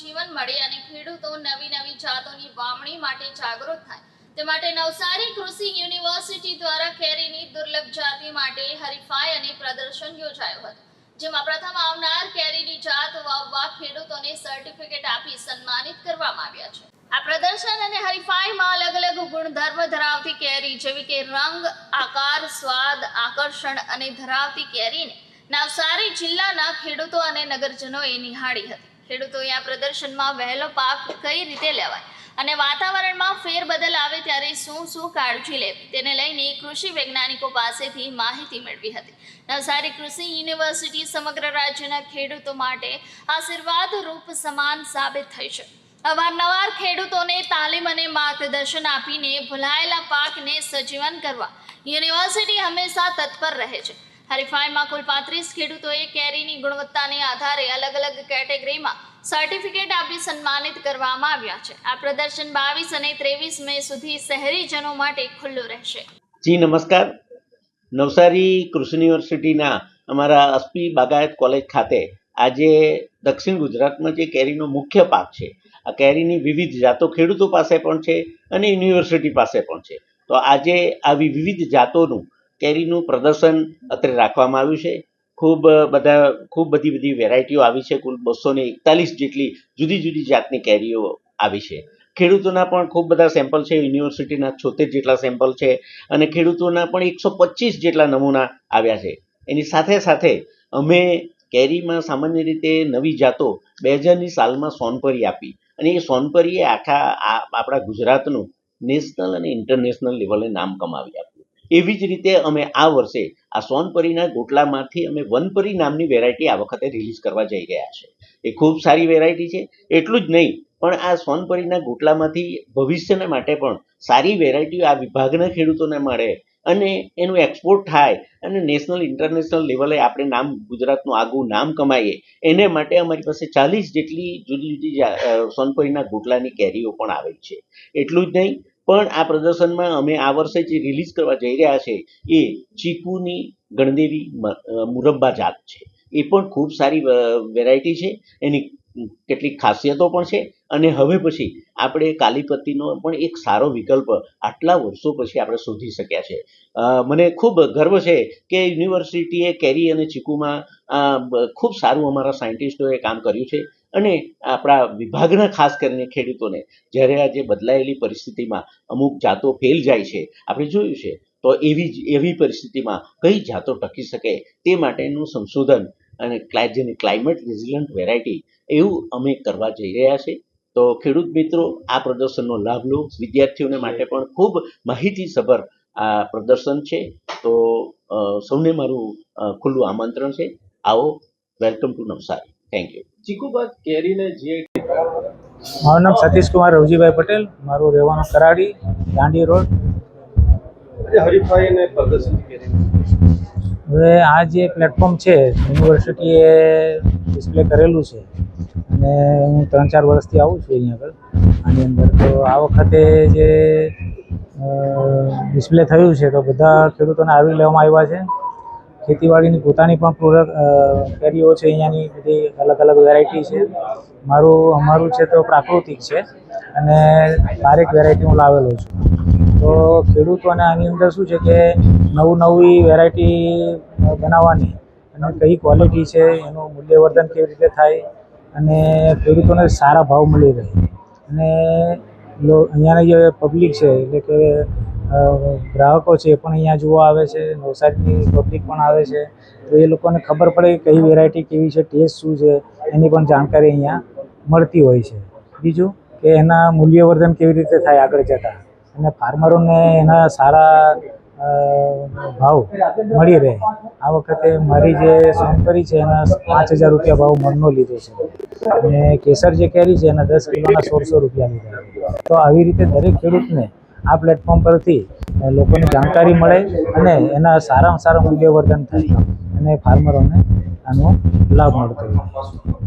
જીવન મળે અને ખેડૂતો નવી નવી જાતોની વાવણી માટે જાગૃત થાય. તે માટે નવસારી કૃષિ યુનિવર્સિટી દ્વારા કેરીની દુર્લભ જાતિ માટે હરીફાઈ અને પ્રદર્શન યોજાયું હતું. જેમાં પ્રથમ આવનાર કેરીની જાત વાવવા ખેડૂતોને સર્ટિફિકેટ આપી સન્માનિત કરવામાં આવ્યા છે. આ પ્રદર્શન અને હરીફાઈમાં અલગ અલગ ગુણધર્મ ધરાવતી કેરી જેવી કે રંગ, આકાર, સ્વાદ, આકર્ષણ અને ધરાવતી કેરીને નવસારી જિલ્લાના ખેડૂતો અને નગરજનોએ નિહાળી હતી. ખેડૂતોએ આ પ્રદર્શનમાં વહેલો પાક કઈ રીતે લેવાય અને વાતાવરણમાં ફેરબદલ આવે ત્યારે શું શું કાળજી લેવી? તેને લઈને કૃષિ વૈજ્ઞાનિકો પાસેથી માહિતી મેળવી હતી. નવસારી કૃષિ યુનિવર્સિટી સમગ્ર રાજ્યના ખેડૂતો માટે આશીર્વાદ રૂપ સમાન સાબિત થઈ છે. અવારનવાર ખેડૂતોને તાલીમ અને માર્ગદર્શન આપીને ભૂલાયેલા પાકને સજીવન કરવા યુનિવર્સિટી હંમેશા તત્પર રહે છે. હરીફાઈમાં કુલ પાંત્રીસ ખેડૂતોએ કેરીની ગુણવત્તાને આધારે અલગ અલગ કેટેગરીમાં સર્ટિફિકેટ આપી સન્માનિત કરવામાં આવ્યા છે. આ પ્રદર્શન બાવીસ અને ત્રેવીસ મે સુધી શહેરીજનો માટે ખુલ્લું રહેશે. જી, નમસ્કાર. નવસારી કૃષિ યુનિવર્સિટીના અમારા અસ્પી બાગાયત કોલેજ ખાતે આજે દક્ષિણ ગુજરાતમાં જે કેરીનો મુખ્ય પાક છે, આ કેરીની વિવિધ જાતો ખેડૂતો પાસે પણ છે અને યુનિવર્સિટી પાસે પણ છે. તો આજે આવી વિવિધ જાતોનું કેરીનું પ્રદર્શન અત્રે રાખવામાં આવ્યું છે. ખૂબ બધા, ખૂબ બધી બધી વેરાયટીઓ આવી છે. કુલ બસો ને એકતાલીસ જેટલી જુદી જુદી જાતની કેરીઓ આવી છે. ખેડૂતોના પણ ખૂબ બધા સેમ્પલ છે. યુનિવર્સિટીના છોતેર જેટલા સેમ્પલ છે અને ખેડૂતોના પણ એકસો પચીસ જેટલા નમૂના આવ્યા છે. એની સાથે સાથે અમે કેરીમાં સામાન્ય રીતે નવી જાતો બે હજારની સાલમાં સોનપરી આપી અને એ સોનપરીએ આખા આપણા ગુજરાતનું નેશનલ અને ઇન્ટરનેશનલ લેવલે નામ કમાવી આપ્યું. એવી જ રીતે અમે આ વર્ષે આ સોનપરીના ગોટલામાંથી અમે વનપરી નામની વેરાયટી આ વખતે રિલીઝ કરવા જઈ રહ્યા છે. એ ખૂબ સારી વેરાયટી છે. એટલું જ નહીં, પણ આ સોનપરીના ગોટલામાંથી ભવિષ્યને માટે પણ સારી વેરાયટીઓ આ વિભાગના ખેડૂતોને મળે અને એનું એક્સપોર્ટ થાય અને નેશનલ ઇન્ટરનેશનલ લેવલે આપણે નામ ગુજરાતનું આગવું નામ કમાઈએ, એને માટે અમારી પાસે ચાલીસ જેટલી જુદી જુદી સોનપરીના ગોટલાની કેરીઓ પણ આવેલી છે. એટલું જ નહીં પણ આ પ્રદર્શનમાં અમે આ વર્ષે જે રિલીઝ કરવા જઈ રહ્યા છે, એ ચીકુની ગણદેવી મુરબ્બા જાત છે. એ પણ ખૂબ સારી વેરાયટી છે. એની કેટલીક ખાસિયતો પણ છે. અને હવે પછી આપણે કાલીપત્તીનો પણ એક સારો વિકલ્પ આટલા વર્ષો પછી આપણે શોધી શક્યા છે. મને ખૂબ ગર્વ છે કે યુનિવર્સિટીએ કેરી અને ચીકુમાં ખૂબ સારું અમારા સાયન્ટિસ્ટોએ કામ કર્યું છે. અને આપણા વિભાગના ખાસ કરીને ખેડૂતોને જ્યારે આજે બદલાયેલી પરિસ્થિતિમાં અમુક જાતો ફેલ જાય છે આપણે જોયું છે તો એવી જ એવી પરિસ્થિતિમાં કઈ જાતો ટકી શકે તે માટેનું સંશોધન અને જેને ક્લાઇમેટ રેઝિલન્ટ વેરાયટી એવું અમે કરવા જઈ રહ્યા છે. તો ખેડૂત મિત્રો આ પ્રદર્શનનો લાભ લો. વિદ્યાર્થીઓને માટે પણ ખૂબ માહિતીસભર આ પ્રદર્શન છે. તો સૌને મારું ખુલ્લું આમંત્રણ છે. આવો welcome to Navsari. Thank you ચીકુબાદ કેરીને જે મારું નામ સતીશ કુમાર રવજીભાઈ પટેલ. મારું રહેવાનું કરાડી દાંડી રોડ. હરીફાઈને પ્રદર્શન કેરી હવે આ જે પ્લેટફોર્મ છે યુનિવર્સિટીએ ડિસ્પ્લે કરેલું છે. અને હું ત્રણ ચાર વર્ષથી આવું છું અહીંયા આગળ. આની અંદર તો આ વખતે જે ડિસ્પ્લે થયું છે તો બધા ખેડૂતોને આવરી લેવામાં આવ્યા છે. ખેતીવાડીની પોતાની પણ પ્રોડક્ટ કેરીઓ છે, અહીંયાની બધી અલગ અલગ વેરાયટી છે. મારું, અમારું છે તો પ્રાકૃતિક છે અને બારેક વેરાયટી હું લાવેલો છું. તો ખેડૂતોને આની અંદર શું છે કે નવું નવી વેરાયટી બનાવવાની અને કઈ ક્વોલિટી છે, એનું મૂલ્યવર્ધન કેવી રીતે થાય અને ખેડૂતોને સારા ભાવ મળી રહે. અને અહીંયાની જે પબ્લિક છે, એટલે કે ગ્રાહકો છે એ પણ અહીંયા જોવા આવે છે, નવસારીની પબ્લિક પણ આવે છે. તો એ લોકોને ખબર પડે કે કઈ વેરાયટી કેવી છે ટેસ્ટ શું છે, એની પણ જાણકારી અહીંયા મળતી હોય છે. બીજું કે એના મૂલ્યવર્ધન કેવી રીતે થાય આગળ જતાં? અને ફાર્મરોને એના સારા ભાવ મળી રહે. આ વખતે મારી જે સોનકરી છે એના પાંચ હજાર રૂપિયા ભાવ મણનો લીધો છે. અને કેસર જે કેરી છે એના દસ કિલોના સોળસો રૂપિયા લીધા. તો આવી રીતે દરેક ખેડૂતને આ પ્લેટફોર્મ પરથી લોકોને જાણકારી મળે અને એના સારામાં સારા મૂલ્યવર્ધન થાય. અને ફાર્મરોને આનો લાભ મળતો હોય